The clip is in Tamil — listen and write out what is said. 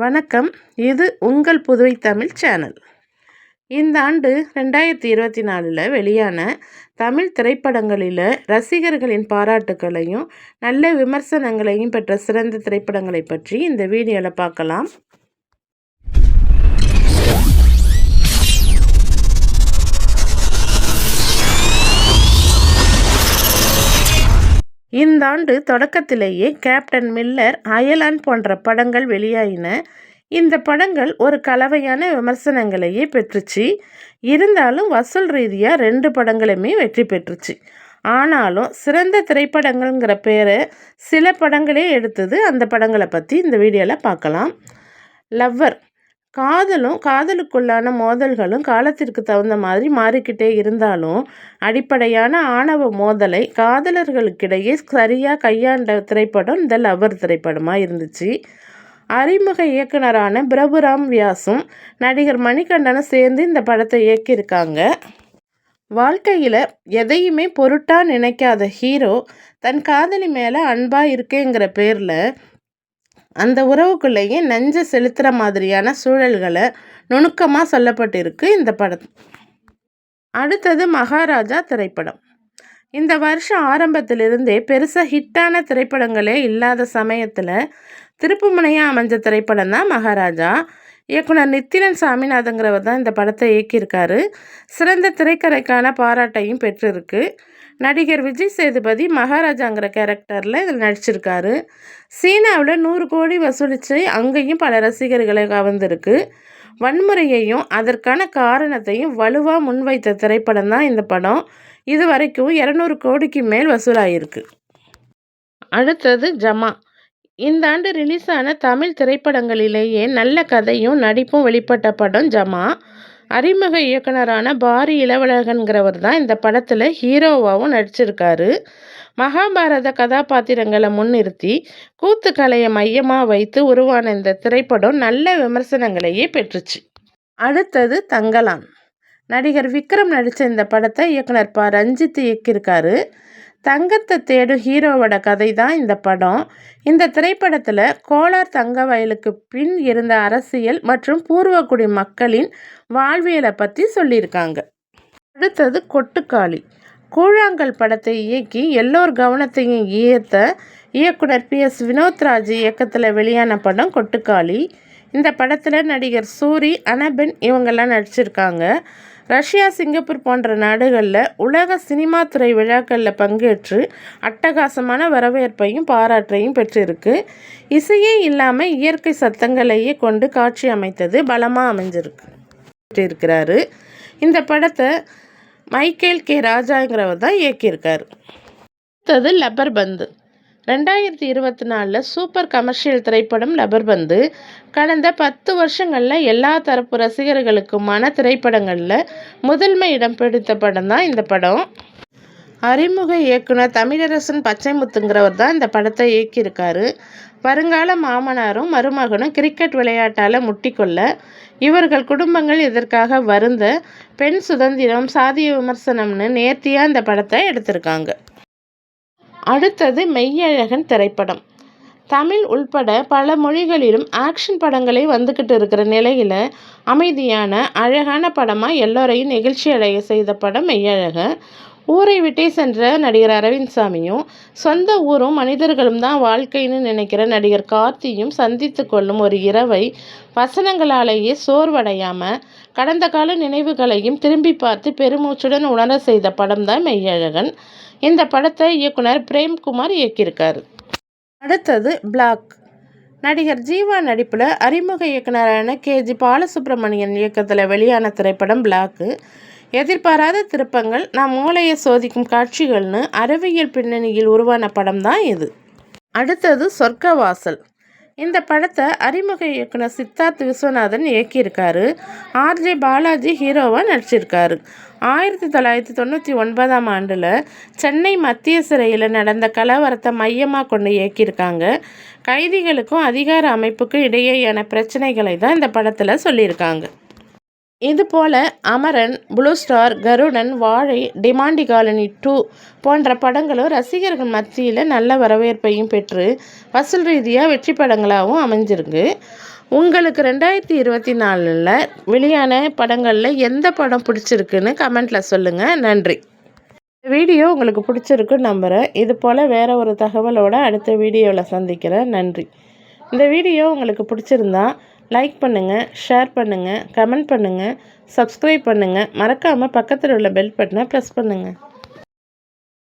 வணக்கம். இது உங்கள் புதுவை தமிழ் சேனல். இந்த ஆண்டு ரெண்டாயிரத்தி இருபத்தி நாலில் வெளியான தமிழ் திரைப்படங்களில் ரசிகர்களின் பாராட்டுக்களையும் நல்ல விமர்சனங்களையும் பெற்ற சிறந்த திரைப்படங்களை பற்றி இந்த வீடியோவில் பார்க்கலாம். இந்த ஆண்டு தொடக்கத்திலேயே கேப்டன் மில்லர் அயலான் போன்ற படங்கள் வெளியாயின. இந்த படங்கள் ஒரு கலவையான விமர்சனங்களையே பெற்றுச்சு. இருந்தாலும் வசூல் ரீதியாக ரெண்டு படங்களுமே வெற்றி பெற்றுச்சு. ஆனாலும் சிறந்த திரைப்படங்கள்ங்கிற பேரை சில படங்களே எடுத்தது அந்த படங்களை பற்றி இந்த வீடியோவில் பார்க்கலாம். லவ்வர். காதலும் காதலுக்குள்ளான மோதல்களும் காலத்திற்கு தகுந்த மாதிரி மாறிக்கிட்டே இருந்தாலும் அடிப்படையான ஆணவ மோதலை காதலர்களுக்கிடையே சரியாக கையாண்ட திரைப்படம் இந்த லவ்வர் திரைப்படமாக இருந்துச்சு. அறிமுக இயக்குனரான பிரபுராம் வியாசும் நடிகர் மணிகண்டனும் சேர்ந்து இந்த படத்தை இயக்கியிருக்காங்க. வாழ்க்கையில் எதையுமே பொருட்டாக நினைக்காத ஹீரோ தன் காதலி மேலே அன்பாக இருக்கேங்கிற பேரில் அந்த உறவுக்குள்ளேயே நெஞ்சை செலுத்துகிற மாதிரியான சூழல்களை நுணுக்கமாக சொல்லப்பட்டிருக்கு இந்த படம். அடுத்தது மகாராஜா திரைப்படம். இந்த வருஷம் ஆரம்பத்திலிருந்தே பெருசாக ஹிட்டான திரைப்படங்களே இல்லாத சமயத்தில் திருப்புமுனையாக அமைஞ்ச திரைப்படம் தான் மகாராஜா. இயக்குனர் நித்திலன் சாமிநாதங்கிறவர் தான் இந்த படத்தை இயக்கியிருக்காரு. சிறந்த திரைக்கதைக்கான பாராட்டையும் பெற்றிருக்கு. நடிகர் விஜய் சேதுபதி மகாராஜாங்கிற கேரக்டரில் இதில் நடிச்சிருக்காரு. சீனாவில் நூறு கோடி வசூலித்து அங்கேயும் பல ரசிகர்களை கவர்ந்திருக்கு. வன்முறையையும் அதற்கான காரணத்தையும் வலுவாக முன்வைத்த திரைப்படம் தான் இந்த படம். இது வரைக்கும் இரநூறு கோடிக்கு மேல் வசூலாகிருக்கு அடுத்தது ஜமா. இந்த ஆண்டு ரிலீஸான தமிழ் திரைப்படங்களிலேயே நல்ல கதையும் நடிப்பும் வெளிப்பட்ட படம் ஜமா. அறிமுக இயக்குனரான பாரி இளவழகன்கிறவர் தான் இந்த படத்தில் ஹீரோவாகவும் நடிச்சிருக்காரு. மகாபாரத கதாபாத்திரங்களை முன்னிறுத்தி கூத்து கலையை மையமாக வைத்து உருவான இந்த திரைப்படம் நல்ல விமர்சனங்களையே பெற்றுச்சு. அடுத்தது தங்கலான் நடிகர் விக்ரம் நடித்த இந்த படத்தை இயக்குனர் ப. ரஞ்சித் இயக்கியிருக்காரு. தங்கத்தை தேடும் ஹீரோவோட கதை தான் இந்த படம். இந்த திரைப்படத்தில் கோலார் தங்க வயலுக்கு பின் இருந்த அரசியல் மற்றும் பூர்வக்குடி மக்களின் வாழ்வியலை பற்றி சொல்லியிருக்காங்க. அடுத்தது கொட்டுக்காளி. கூழாங்கல் படத்தை இயக்கி எல்லோர் கவனத்தையும் ஈர்த்த இயக்குனர் பி. எஸ். வினோத்ராஜ் இயக்கத்தில் வெளியான படம் கொட்டுக்காளி. இந்த படத்தில் நடிகர் சூரி அனபென் இவங்கெல்லாம் நடிச்சிருக்காங்க. ரஷ்யா சிங்கப்பூர் போன்ற நாடுகளில் உலக சினிமா துறை விழாக்களில் பங்கேற்று அட்டகாசமான வரவேற்பையும் பாராட்டையும் பெற்றிருக்கு. இசையே இல்லாமல் இயற்கை சத்தங்களையே கொண்டு காட்சி அமைத்தது பலமாக அமைஞ்சிருக்கு. இருக்கிறாரு இந்த படத்தை மைக்கேல் கே. ராஜாங்கிறவர் தான் இயக்கியிருக்காரு. அடுத்தது லப்பர் பந்து. ரெண்டாயிரத்தி இருபத்தி நாலில் சூப்பர் கமர்ஷியல் திரைப்படம் லப்பர் வந்து கடந்த பத்து வருஷங்களில் எல்லா தரப்பு ரசிகர்களுக்குமான திரைப்படங்களில் முதன்மை இடம் பிடித்த படம் தான் இந்த படம். அறிமுக இயக்குனர் தமிழரசன் பச்சைமுத்துங்கிறவர் தான் இந்த படத்தை இயக்கியிருக்காரு. வருங்கால மாமனாரும் மருமகனும் கிரிக்கெட் விளையாட்டால் முட்டிக்கொள்ள இவர்கள் குடும்பங்கள் இதற்காக வருந்த பெண் சுதந்திரம் சாதிய விமர்சனம்னு நேர்த்தியாக இந்த படத்தை எடுத்திருக்காங்க. அடுத்தது மெய்யழகன் திரைப்படம். தமிழ் உள்பட பல மொழிகளிலும் ஆக்ஷன் படங்களே வந்துக்கிட்டு இருக்கிற நிலையில் அமைதியான அழகான படமாக எல்லோரையும் நெகிழ்ச்சி அடைய செய்த படம் மெய்யழகன். ஊரை விட்டே சென்ற நடிகர் அரவிந்த் சாமியும் சொந்த ஊரும் மனிதர்களும் தான் வாழ்க்கைன்னு நினைக்கிற நடிகர் கார்த்தியும் சந்தித்து கொள்ளும் ஒரு இரவை வசனங்களாலேயே சோர்வடையாமல் கடந்த கால நினைவுகளையும் திரும்பி பார்த்து பெருமூச்சுடன் உணர செய்த படம் தான் மெய்யழகன். இந்த படத்தை இயக்குனர் பிரேம்குமார் இயக்கியிருக்கார். அடுத்தது பிளாக் நடிகர் ஜீவா நடிப்பில் அறிமுக இயக்குனரான கே ஜி பாலசுப்ரமணியன் இயக்கத்தில் வெளியான திரைப்படம் பிளாக்கு எதிர்பாராத திருப்பங்கள் நாம் மூளையை சோதிக்கும் காட்சிகள்னு அறிவியல் பின்னணியில் உருவான படம் தான் இது. அடுத்தது சொர்க்கவாசல். இந்த படத்தை அறிமுக இயக்குனர் சித்தார்த் விஸ்வநாதன் இயக்கியிருக்காரு. ஆர்ஜே பாலாஜி ஹீரோவாக நடிச்சிருக்காரு. ஆயிரத்தி தொள்ளாயிரத்தி தொண்ணூற்றி ஒன்பதாம் ஆண்டில் சென்னை மத்திய சிறையில் நடந்த கலவரத்தை மையமாக கொண்டு இயக்கியிருக்காங்க. கைதிகளுக்கும் அதிகார அமைப்புக்கும் இடையேயான பிரச்சனைகளை தான் இந்த படத்தில் சொல்லியிருக்காங்க. இதுபோல் அமரன் ப்ளூ ஸ்டார் கருடன் வாழை டிமாண்டி காலனி டூ போன்ற படங்களும் ரசிகர்கள் மத்தியில் நல்ல வரவேற்பையும் பெற்று வசூல் ரீதியாக வெற்றி படங்களாகவும் அமைஞ்சிருக்கு. உங்களுக்கு ரெண்டாயிரத்தி இருபத்தி நாலில் வெளியான படங்களில் எந்த படம் பிடிச்சிருக்குன்னு கமெண்ட்டில் சொல்லுங்கள் நன்றி. வீடியோ உங்களுக்கு பிடிச்சிருக்குன்னு நம்புகிறேன் இது போல் வேறு ஒரு தகவலோடு அடுத்த வீடியோவில் சந்திக்கிறேன். நன்றி. இந்த வீடியோ உங்களுக்கு பிடிச்சிருந்தா லைக் பண்ணுங்கள் ஷேர் பண்ணுங்கள் கமெண்ட் பண்ணுங்கள் சப்ஸ்கிரைப் பண்ணுங்கள் மறக்காமல் பக்கத்தில் உள்ள பெல் பட்டனை ப்ரெஸ் பண்ணுங்கள்